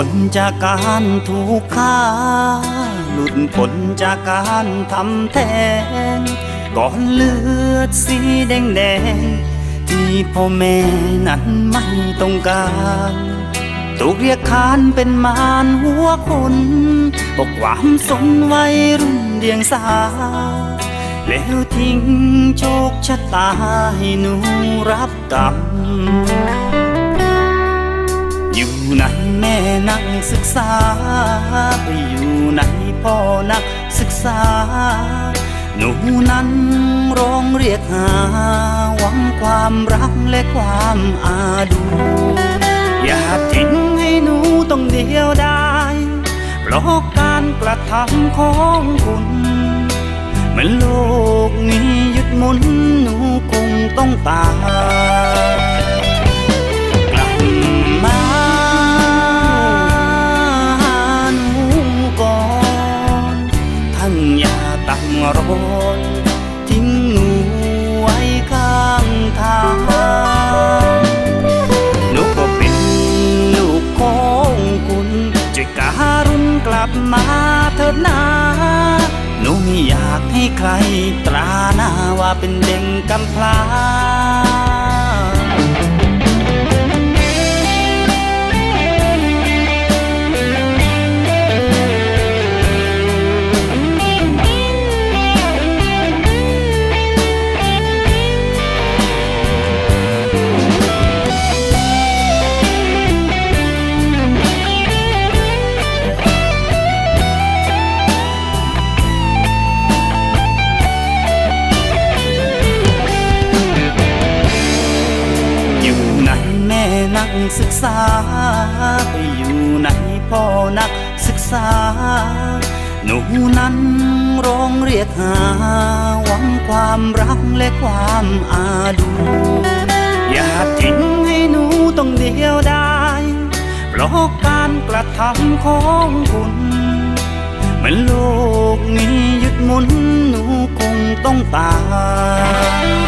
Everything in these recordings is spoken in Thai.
พ้นจากการถูกฆ่า หลุดพ้นจากการทำแท้งก่อนเลือดสีแดงแดงที่พ่อแม่นั้นไม่ต้องการถูกเรียกขานเป็นมารหัวคนบอกความสนไวัยรุ่นเดียงสา แล้วทิ้งโชคชะตาให้หนูรับกรรม ศึกษา ไปอยู่ไหนพ่อนักศึกษา หนูนั้นร้องเรียกหา หวังความรักและความอาดู อย่าทิ้งให้หนูต้องเดียวดายเพราะการกระทำของคุณเมื่อโลกนี้หยุดหมุนหนูคงต้องตาย รอนทิ้งหนูไว้ข้างทางหนูก็เป็นลูกของคุณช่วยการุณกลับมาเถิดนาหนูไม่อยากให้ใครตราหน้าว่าเป็นเด็กกำพร้า อยู่ไหนแม่นักศึกษา ไปอยู่ไหนพ่อนักศึกษา หนูนั้นร้องเรียกหา หวังความรักและความอาดูอย่าทิ้งให้หนูต้องเดียวดายเพราะการกระทำของคุณเหมื่อโลกนี้หยุดหมุนหนูคงต้องตาย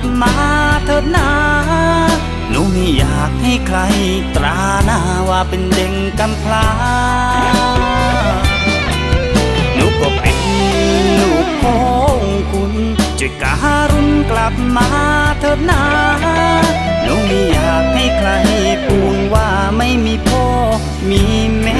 บมาเถิดนาหนูไม่อยากให้ใครตราหน้าว่าเป็นเด็กกำพร้าหนูก็เป็นลูกของคุณช่วยการุณกลับมาเถิดนาหนูไม่อยากให้ใครปูนว่าไม่มีพ่อมีแม่